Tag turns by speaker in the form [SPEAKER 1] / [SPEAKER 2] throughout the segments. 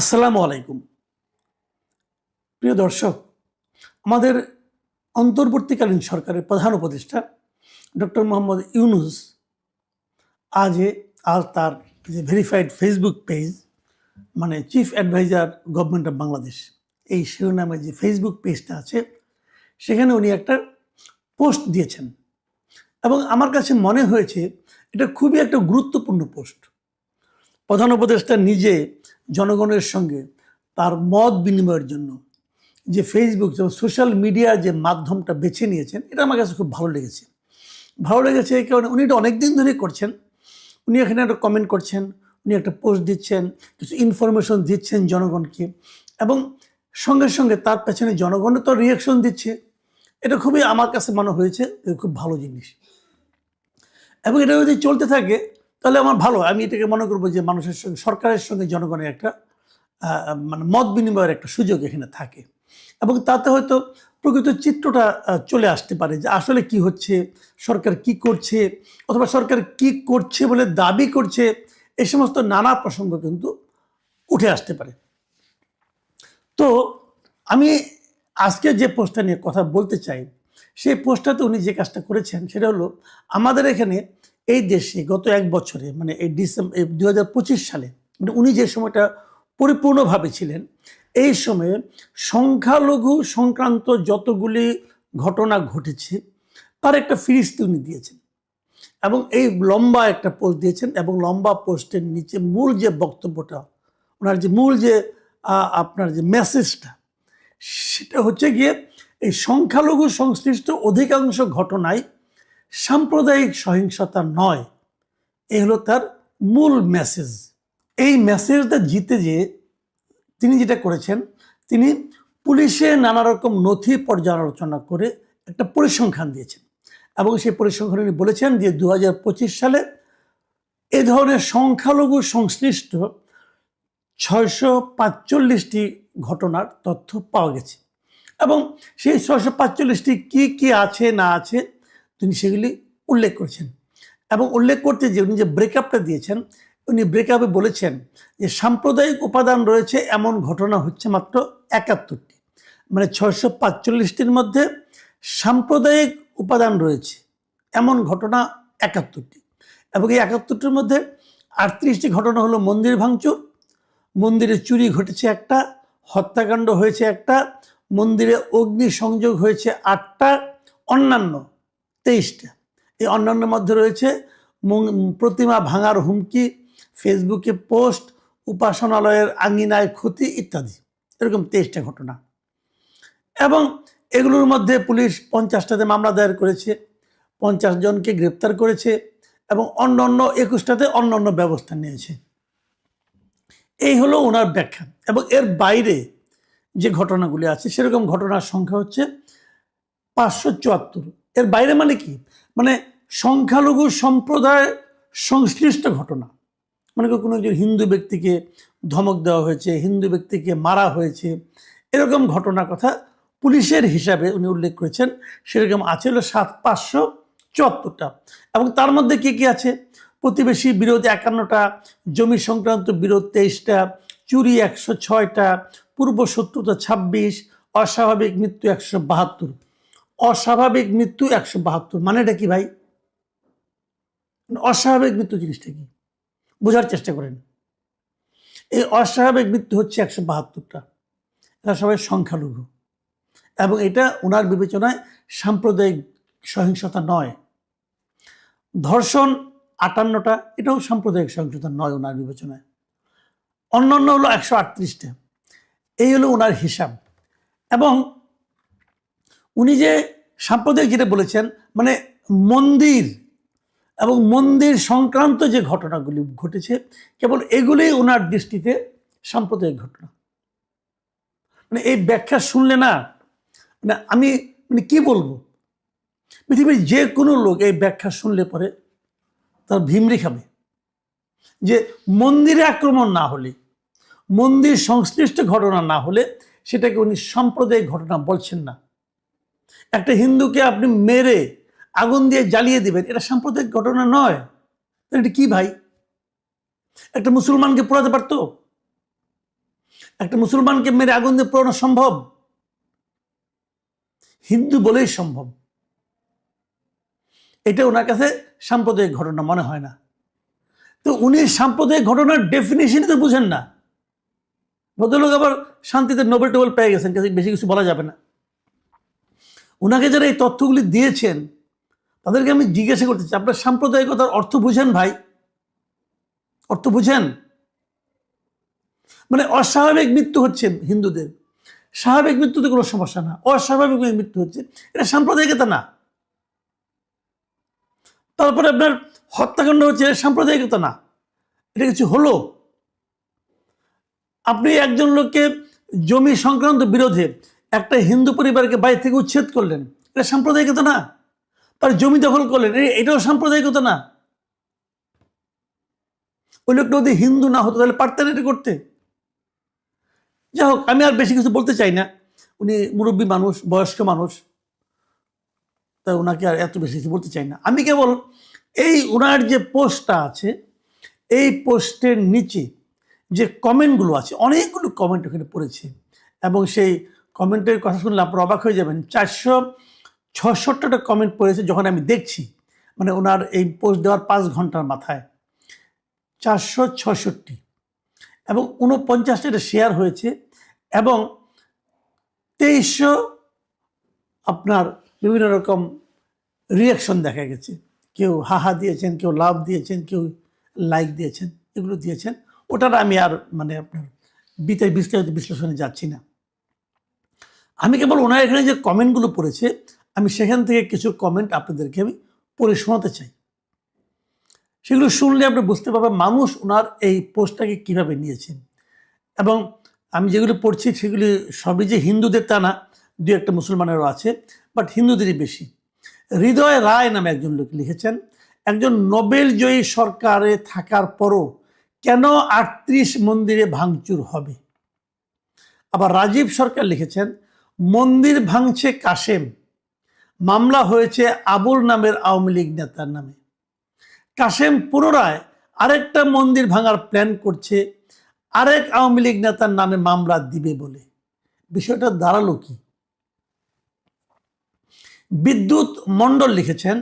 [SPEAKER 1] আসসালামু আলাইকুম। প্রিয় দর্শক, আমাদের অন্তর্বর্তীকালীন সরকারের প্রধান উপদেষ্টা ডক্টর মোহাম্মদ ইউনুস আজ আজ তার যে ভেরিফাইড ফেসবুক পেজ মানে chief adviser government of Bangladesh এই শিরোনামে যে ফেসবুক পেজটা আছে, সেখানে উনি একটা পোস্ট দিয়েছেন। এবং আমার কাছে মনে হয়েছে, এটা খুবই একটা গুরুত্বপূর্ণ পোস্ট প্রধান উপদেষ্টা নিজে জনগণের সঙ্গে তার মত বিনিময়ের জন্য যে ফেসবুক সোশ্যাল মিডিয়ার যে মাধ্যমটা বেছে নিয়েছেন, এটা আমার কাছে খুব ভালো লেগেছে। ভালো লেগেছে এই কারণে উনি এটা অনেক দিন ধরেই করছেন। উনি এখানে একটা কমেন্ট করছেন, উনি একটা পোস্ট দিচ্ছেন, কিছু ইনফরমেশন দিচ্ছেন জনগণকে এবং সঙ্গে সঙ্গে তার পেছনে জনগণও তো রিয়াকশন দিচ্ছে। এটা খুবই আমার কাছে মনে হয়েছে খুব ভালো জিনিস। এবং এটা যদি চলতে থাকে তাহলে আমার ভালো আমি এটাকে মনে করব যে মানুষের সঙ্গে, সরকারের সঙ্গে জনগণের একটা মানে মত বিনিময়ের একটা সুযোগ এখানে থাকে। এবং তাতে হয়তো প্রকৃত চিত্রটা চলে আসতে পারে যে আসলে কি হচ্ছে, সরকার কি করছে, অথবা সরকার কি করছে বলে দাবি করছে, এ সমস্ত নানা প্রসঙ্গ কিন্তু উঠে আসতে পারে। তো আমি আজকে যে পোস্টটা নিয়ে কথা বলতে চাই, সেই পোস্টটাতে উনি যে কাজটা করেছেন, সেটা হলো আমাদের এখানে এই দেশে গত এক বছরে মানে এই ডিসেম্বর দু হাজার পঁচিশ সালে মানে উনি যে সময়টা পরিপূর্ণভাবে ছিলেন, এই সময়ে সংখ্যালঘু সংক্রান্ত যতগুলি ঘটনা ঘটেছে, তার একটা ফিরিস্তি উনি দিয়েছেন। এবং এই লম্বা একটা পোস্ট দিয়েছেন এবং লম্বা পোস্টের নিচে মূল যে বক্তব্যটা, ওনার যে মূল যে আপনার যে মেসেজটা, সেটা হচ্ছে গিয়ে এই সংখ্যালঘু সংশ্লিষ্ট অধিকাংশ ঘটনায় সাম্প্রদায়িক সহিংসতা নয় এই হলো তার মূল মেসেজ এই মেসেজটা জিতে যে তিনি যেটা করেছেন, তিনি পুলিশে নানা রকম নথি পর্যালোচনা করে একটা পরিসংখ্যান দিয়েছেন। এবং সেই পরিসংখ্যান উনি বলেছেন যে দু হাজার পঁচিশ সালে এ ধরনের সংখ্যালঘু সংশ্লিষ্ট ছয়শো পাঁচচল্লিশটি ঘটনার তথ্য পাওয়া গেছে। এবং সেই ছয়শো পাঁচচল্লিশটি কী কী আছে, না আছে তিনি সেগুলি উল্লেখ করেছেন। এবং উল্লেখ করতে যে উনি যে ব্রেকআপটা দিয়েছেন, উনি ব্রেকআপে বলেছেন যে সাম্প্রদায়িক উপাদান রয়েছে এমন ঘটনা হচ্ছে মাত্র একাত্তরটি। মানে ছয়শো পাঁচচল্লিশটির মধ্যে সাম্প্রদায়িক উপাদান রয়েছে এমন ঘটনা একাত্তরটি। এবং এই একাত্তরটির মধ্যে আটত্রিশটি ঘটনা হলো মন্দির ভাঙচুর, মন্দিরে চুরি ঘটেছে একটা, হত্যাকাণ্ড হয়েছে একটা, মন্দিরে অগ্নি সংযোগ হয়েছে আটটা, অন্যান্য তেইশটা। এই অন্যান্যের মধ্যে রয়েছে প্রতিমা ভাঙার হুমকি, ফেসবুকে পোস্ট, উপাসনালয়ের আঙিনায় ক্ষতি ইত্যাদি। এরকম তেইশটা ঘটনা। এবং এগুলোর মধ্যে পুলিশ পঞ্চাশটাতে মামলা দায়ের করেছে, পঞ্চাশ জনকে গ্রেপ্তার করেছে এবং অন্য অন্য একুশটাতে অন্য অন্য ব্যবস্থা নিয়েছে। এই হলো ওনার ব্যাখ্যা। এবং এর বাইরে যে ঘটনাগুলি আছে, সেরকম ঘটনার সংখ্যা হচ্ছে পাঁচশো চুয়াত্তর। এর বাইরে মানে কি? মানে সংখ্যালঘু সম্প্রদায় সংশ্লিষ্ট ঘটনা। মানে কোনো একজন হিন্দু ব্যক্তিকে ধমক দেওয়া হয়েছে, হিন্দু ব্যক্তিকে মারা হয়েছে, এরকম ঘটনার কথা পুলিশের হিসাবে উনি উল্লেখ করেছেন। সেরকম আছে হলো সাত পাঁচশো চুয়াত্তরটা। এবং তার মধ্যে কি কি আছে? প্রতিবেশী বিরোধ একান্নটা, জমি সংক্রান্ত বিরোধ তেইশটা, চুরি একশো ছয়টা পূর্ব শত্রুতা ছাব্বিশ, অস্বাভাবিক মৃত্যু একশো বাহাত্তর। অস্বাভাবিক মৃত্যু একশো বাহাত্তর। মানে এটা কি ভাই? অস্বাভাবিক মৃত্যু জিনিসটা কি? বোঝার চেষ্টা করেন। এই অস্বাভাবিক মৃত্যু হচ্ছে একশো বাহাত্তরটা। এরা সবাই সংখ্যালঘু। এবং এটা ওনার বিবেচনায় সাম্প্রদায়িক সহিংসতা নয়। ধর্ষণ আটান্নটা, এটাও সাম্প্রদায়িক সহিংসতা নয় ওনার বিবেচনায়। অন্যান্য হলো একশো আটত্রিশটা। এই হলো ওনার হিসাব। এবং উনি যে সাম্প্রদায়িক যেটা বলেছেন মানে মন্দির এবং মন্দির সংক্রান্ত যে ঘটনাগুলি ঘটেছে, কেবল এগুলোই ওনার দৃষ্টিতে সাম্প্রদায়িক ঘটনা। মানে এই ব্যাখ্যা শুনলে না মানে আমি মানে কি বলব? পৃথিবীর যে কোনো লোক এই ব্যাখ্যা শুনলে পরে তার ভিমরি খাবে যে মন্দিরে আক্রমণ না হলে, মন্দির সংশ্লিষ্ট ঘটনা না হলে সেটাকে উনি সাম্প্রদায়িক ঘটনা বলছেন না। একটা হিন্দুকে আপনি মেরে আগুন দিয়ে জ্বালিয়ে দিবেন, এটা সাম্প্রদায়িক ঘটনা নয়। এটা কি ভাই? একটা মুসলমানকে পোড়াতে পারতো? একটা মুসলমানকে মেরে আগুন দিয়ে পোড়ানো সম্ভব? হিন্দু বলেই সম্ভব। এটা ওনার কাছে সাম্প্রদায়িক ঘটনা মনে হয় না। তো উনি সাম্প্রদায়িক ঘটনার ডেফিনেশনই তো বুঝেন না। ভদ্রলোক আবার শান্তিতে নোবেল টোবেল পেয়ে গেছেন বেশি কিছু বলা যাবে না। ওনাকে যারা এই তথ্যগুলি দিয়েছেন, তাদেরকে আমি জিজ্ঞাসা করতে চাই, আপনার সাম্প্রদায়িকতার অর্থ বুঝেন ভাই? অর্থ বুঝেন? মানে অস্বাভাবিক মৃত্যু হচ্ছে হিন্দুদের। স্বাভাবিক মৃত্যুতে কোনো সমস্যা না। অস্বাভাবিক মৃত্যু হচ্ছে। এটা সাম্প্রদায়িকতা না। তারপরে আপনার হত্যাকাণ্ড হচ্ছে, এটা সাম্প্রদায়িকতা না। এটা কিছু হলো। আপনি একজন লোককে জমি সংক্রান্ত বিরোধে একটা হিন্দু পরিবারকে বাইরে থেকে উচ্ছেদ করলেন। এটা সাম্প্রদায়িকতা না। তার জমি দখল করলেন। এটাও সাম্প্রদায়িকতা না। ওই লোকটা যদি হিন্দু না হতো, তাহলে পারতেন এটা করতে। যাই হোক, আমি আর বেশি কিছু বলতে চাই না। উনি মুরব্বী মানুষ, বয়স্ক মানুষ। তাই ওনাকে আর এত বেশি কিছু বলতে চাই না। আমি কেবল এই ওনার যে পোস্টটা আছে, এই পোস্টের নিচে যে কমেন্টগুলো আছে, অনেকগুলো কমেন্ট ওখানে পড়েছে। এবং সেই কমেন্টের কথা শুনলে আপনারা অবাক হয়ে যাবেন। চারশো ছষট্টিটা কমেন্ট পড়েছে যখন আমি দেখছি মানে ওনার এই পোস্ট দেওয়ার পাঁচ ঘণ্টার মাথায়। চারশো ছষট্টি। এবং উনপঞ্চাশটা শেয়ার হয়েছে, এবং তেইশশো আপনার বিভিন্ন রকম রিয়াকশন দেখা গেছে। কেউ হাহা দিয়েছেন, কেউ লাভ দিয়েছেন, কেউ লাইক দিয়েছেন, এগুলো দিয়েছেন। ওটার আমি আর মানে আপনার বিতাই বিস্তারিত বিশ্লেষণে যাচ্ছি না। আমি কেবল ওনার এখানে যে কমেন্টগুলো পড়েছে, আমি সেখান থেকে কিছু কমেন্ট আপনাদেরকে আমি পড়ে শোনাতে চাই। সেগুলো শুনলে আপনি বুঝতে পারবেন মানুষ ওনার এই পোস্টটাকে কীভাবে নিয়েছেন। এবং আমি যেগুলো পড়ছি সেগুলি সবই যে হিন্দুদের তা না দু একটা মুসলমানেরও আছে বাট হিন্দুদেরই বেশি। হৃদয় রায় নামে একজন লোক লিখেছেন, একজন নোবেল জয়ী সরকারে থাকার পরও কেন আটত্রিশ মন্দিরে ভাঙচুর হবে? আবার রাজীব সরকার লিখেছেন মন্দির ভাঙছে কাশেম। মামলা হয়েছে আবুল নামের আওয়ামী লীগ নেতার নামে। কাশেম পুনরায় আরেকটা মন্দির ভাঙার প্ল্যান করছে, আরেক আওয়ামী লীগ নেতার নামে মামলা দিবে বলে। বিষয়টা দাঁড়াল কি? বিদ্যুৎ মণ্ডল লিখেছেন,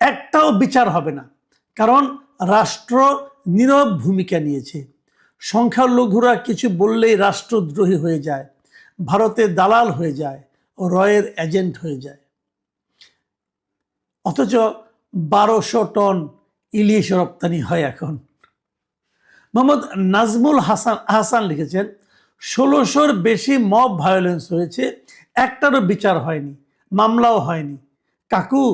[SPEAKER 1] একটাও বিচার হবে না, কারণ রাষ্ট্র নীরব ভূমিকা নিয়েছে। সংখ্যালঘুরা কিছু বললেই রাষ্ট্রদ্রোহী হয়ে যায় ভারতে দালাল হয়ে যায় ও রয়ের এজেন্ট হয়ে যায়। অথচ বারোশো টন ইলিশ রপ্তানি হয় এখন। মোহাম্মদ নাজমুল হাসান হাসান লিখেছেন, ষোলোশোর বেশি মব ভায়োলেন্স হয়েছে, একটারও বিচার হয়নি, মামলাও হয়নি। কাকু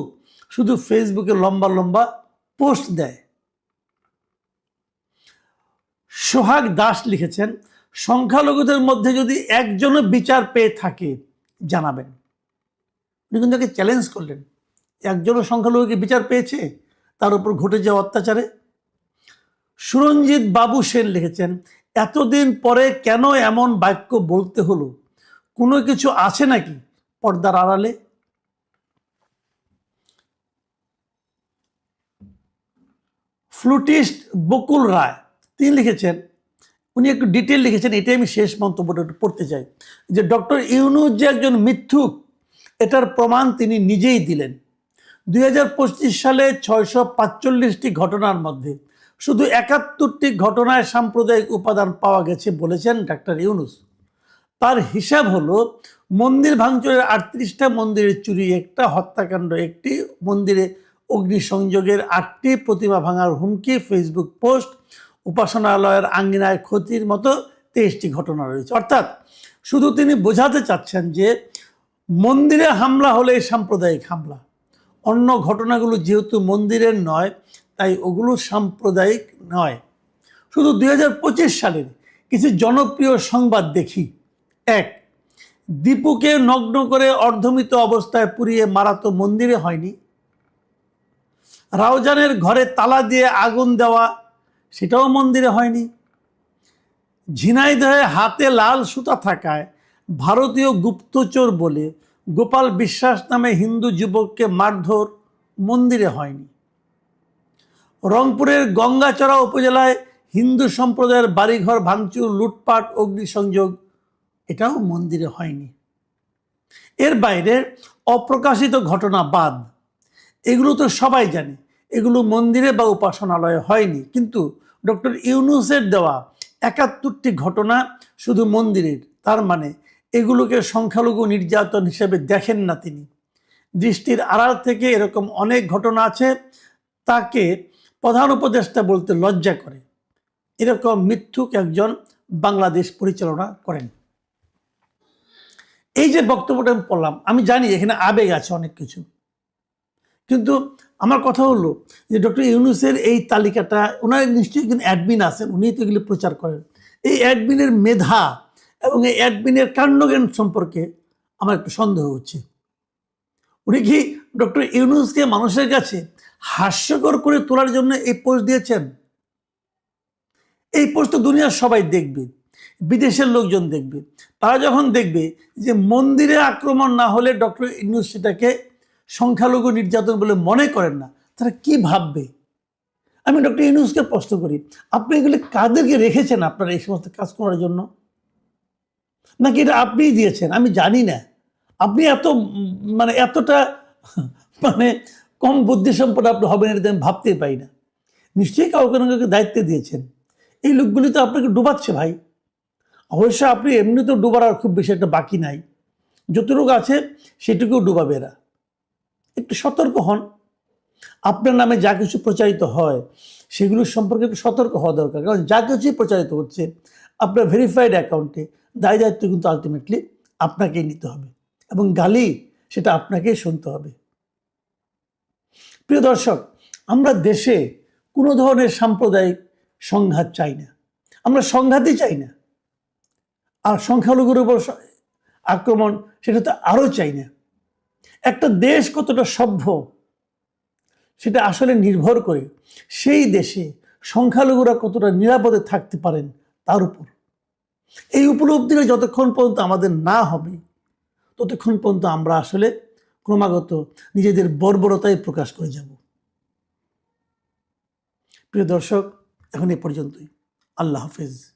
[SPEAKER 1] শুধু ফেসবুকে লম্বা লম্বা পোস্ট দেয়। সোহাগ দাস লিখেছেন সংখ্যালঘুদের মধ্যে যদি একজনও বিচার পেয়ে থাকে, জানাবেন। উনি কিন্তু তাকে চ্যালেঞ্জ করলেন। একজনও সংখ্যালঘুকে বিচার পেয়েছে, তার উপর ঘটে যাওয়া অত্যাচারে। সুরঞ্জিত বাবু সেন লিখেছেন, এতদিন পরে কেন এমন বাক্য বলতে হলো? কোনো কিছু আছে নাকি পর্দার আড়ালে? ফ্লুটিস্ট বকুল রায়, তিনি লিখেছেন উনি একটু ডিটেল লিখেছেন, এটাই আমি শেষ মন্তব্যটা একটু পড়তে চাই। যে ডক্টর ইউনুস যে একজন মিথ্যুক, এটার প্রমাণ তিনি নিজেই দিলেন। দু হাজার পঁচিশ সালে ছয়শো পাঁচচল্লিশটি ঘটনার মধ্যে শুধু একাত্তরটি ঘটনায় সাম্প্রদায়িক উপাদান পাওয়া গেছে বলেছেন ডাক্তার ইউনুস। তার হিসাব হলো, মন্দির ভাঙচুরের আটত্রিশটা মন্দিরের চুরি, একটা হত্যাকাণ্ড, একটি মন্দিরে অগ্নিসংযোগের আটটি প্রতিমা ভাঙার হুমকি ফেসবুক পোস্ট উপাসনালয়ের আঙ্গিনায় ক্ষতির মতো তেইশটি ঘটনা রয়েছে। অর্থাৎ শুধু তিনি বোঝাতে চাচ্ছেন যে মন্দিরে হামলা হলে সাম্প্রদায়িক হামলা। অন্য ঘটনাগুলো যেহেতু মন্দিরের নয়, তাই ওগুলো সাম্প্রদায়িক নয়। শুধু দুই সালের কিছু জনপ্রিয় সংবাদ দেখি। এক, দীপুকে নগ্ন করে অর্ধমিত অবস্থায় পুড়িয়ে মারা তো মন্দিরে হয়নি। রাউজানের ঘরে তালা দিয়ে আগুন দেওয়া সেটাও মন্দিরে হয়নি। ঝিনাইদহে হাতে লাল সুতা থাকায় ভারতীয় গুপ্তচর বলে গোপাল বিশ্বাস নামে হিন্দু যুবককে মারধর মন্দিরে হয়নি। রংপুরের গঙ্গাচড়া উপজেলায় হিন্দু সম্প্রদায়ের বাড়িঘর, ভাঙচুর, লুটপাট, অগ্নিসংযোগ এটাও মন্দিরে হয়নি। এর বাইরে অপ্রকাশিত ঘটনা বাদ, এগুলো তো সবাই জানে। এগুলো মন্দিরে বা উপাসনালয়ে হয়নি। কিন্তু ডক্টর ইউনুসের দেওয়া একাত্তরটি ঘটনা শুধু মন্দিরের, তার মানে এগুলোকে সংখ্যালঘু নির্যাতন হিসেবে দেখেন না তিনি। দৃষ্টির আড়াল থেকে এরকম অনেক ঘটনা আছে, তাকে প্রধান উপদেষ্টা বলতে লজ্জা করে। এরকম মিথ্যুক একজন বাংলাদেশ পরিচালনা করেন। এই যে বক্তব্যটা আমি পড়লাম, আমি জানি এখানে আবেগ আছে অনেক কিছু। কিন্তু আমার কথা হলো যে ডক্টর ইউনুসের এই তালিকাটা, ওনার নিশ্চয়ই কিন্তু অ্যাডমিন আছেন উনি তো এগুলো প্রচার করেন। এই অ্যাডমিনের মেধা এবং এই অ্যাডমিনের কাণ্ডজ্ঞান সম্পর্কে আমার একটু সন্দেহ হচ্ছে। উনি কি ডক্টর ইউনুসকে মানুষের কাছে হাস্যকর করে তোলার জন্য এই পোস্ট দিয়েছেন? এই পোস্ট তো দুনিয়ার সবাই দেখবে, বিদেশের লোকজন দেখবে। তারা যখন দেখবে যে মন্দিরে আক্রমণ না হলে ডক্টর ইউনুস সেটাকে সংখ্যালঘু নির্যাতন বলে মনে করেন না, তারা কি ভাববে? আমি ডক্টর ইউনুসকে প্রশ্ন করি, আপনি এগুলি কাদেরকে রেখেছেন আপনারা এই সমস্ত কাজ করার জন্য? নাকি এটা আপনিই দিয়েছেন? আমি জানি না। আপনি এত মানে এতটা মানে কম বুদ্ধি সম্পন্ন আপনি হবেন এটা আমি ভাবতেই পাই না। নিশ্চয়ই কাউকে না কাউকে দায়িত্ব দিয়েছেন। এই লোকগুলি তো আপনাকে ডুবাচ্ছে ভাই। অবশ্য আপনি এমনি তো ডুবার আর খুব বেশি একটা বাকি নাই। যতটুকু আছে সেটুকুও ডুবাবে এরা। একটু সতর্ক হন। আপনার নামে যা কিছু প্রচারিত হয়, সেগুলোর সম্পর্কে একটু সতর্ক হওয়া দরকার। কারণ যা কিছুই প্রচারিত হচ্ছে, আপনার ভেরিফাইড অ্যাকাউন্টে দায় দায়িত্ব কিন্তু আলটিমেটলি আপনাকেই নিতে হবে এবং গালি সেটা আপনাকেই শুনতে হবে। প্রিয় দর্শক, আমরা দেশে কোনো ধরনের সাম্প্রদায়িক সংঘাত চাই না। আমরা সংঘাতই চাই না। আর সংখ্যালঘুর উপর আক্রমণ সেটা তো আরও চাই না। একটা দেশ কতটা সভ্য, সেটা আসলে নির্ভর করে সেই দেশে সংখ্যালঘুরা কতটা নিরাপদে থাকতে পারেন তার উপর। এই উপলব্ধিটা যতক্ষণ পর্যন্ত আমাদের না হবে, ততক্ষণ পর্যন্ত আমরা আসলে ক্রমাগত নিজেদের বর্বরতায় প্রকাশ করে যাব। প্রিয় দর্শক, এখন এ পর্যন্তই। আল্লাহ হাফেজ।